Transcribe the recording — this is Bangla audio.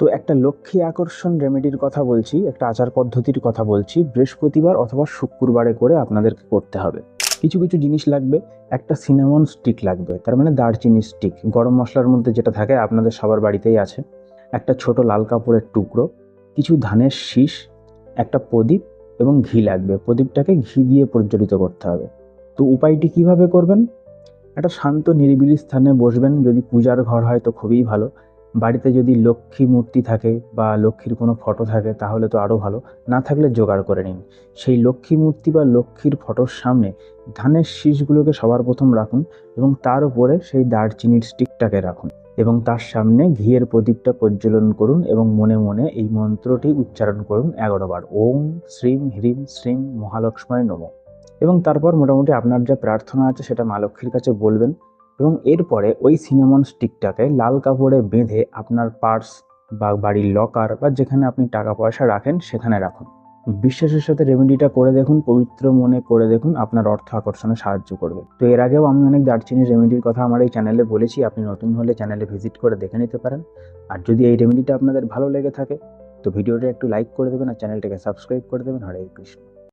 তো একটা লক্ষ্মী আকর্ষণ রেমেডির কথা বলছি, একটা আচার পদ্ধতির কথা বলছি, বৃহস্পতিবার অথবা শুক্রবারে করে আপনাদেরকে করতে হবে। কিছু কিছু জিনিস লাগবে, একটা সিনামন স্টিক লাগবে, তার মানে দারচিনি স্টিক গরম মশলার মধ্যে যেটা থাকে আপনাদের সবার বাড়িতেই আছে। একটা ছোট লাল কাপড়ের টুকরো, কিছু ধানের শীষ, একটা প্রদীপ এবং ঘি লাগবে। প্রদীপটাকে ঘি দিয়ে প্রজ্বলিত করতে হবে। তো উপায়টি কীভাবে করবেন? একটা শান্ত নিরিবিলি স্থানে বসবেন, যদি পূজার ঘর হয় তো খুবই ভালো। বাড়িতে যদি লক্ষ্মী মূর্তি থাকে বা লক্ষ্মীর কোনো ফটো থাকে তাহলে তো আরও ভালো। না থাকলে জোগাড় করে নিন। সেই লক্ষ্মী মূর্তি বা লক্ষ্মীর ফটোর সামনে ধানের শীষগুলোকে সবার প্রথম রাখুন এবং তার উপরে সেই দারচিনির স্টিকটাকে রাখুন এবং তার সামনে ঘিয়ের প্রদীপটা প্রজ্বলন করুন এবং মনে মনে এই মন্ত্রটি উচ্চারণ করুন এগারো বার ওম, শ্রীম, হ্রিম, শ্রীম, মহালক্ষ্ময় নম। এবং তারপর মোটামুটি আপনার যা প্রার্থনা আছে সেটা মা লক্ষ্মীর কাছে বলবেন। এবং এরপরে ওই সিনেমন স্টিকটাকে লাল কাপড়ে বেঁধে আপনার পার্স বা বাড়ির লকার বা যেখানে আপনি টাকা পয়সা রাখেন সেখানে রাখুন। বিশ্বাসের সাথে রেমেডিটা করে দেখুন, পবিত্র মনে করে দেখুন, আপনার অর্থ আকর্ষণে সাহায্য করবে। তো এর আগেও আমি অনেক দারচিনি রেমেডির কথা আমার এই চ্যানেলে বলেছি, আপনি নতুন হলে চ্যানেলে ভিজিট করে দেখে নিতে পারেন। আর যদি এই রেমেডিটা আপনাদের ভালো লেগে থাকে, তো ভিডিওটা একটু লাইক করে দেবেন আর চ্যানেলটাকে সাবস্ক্রাইব করে দেবেন। হরে কৃষ্ণ।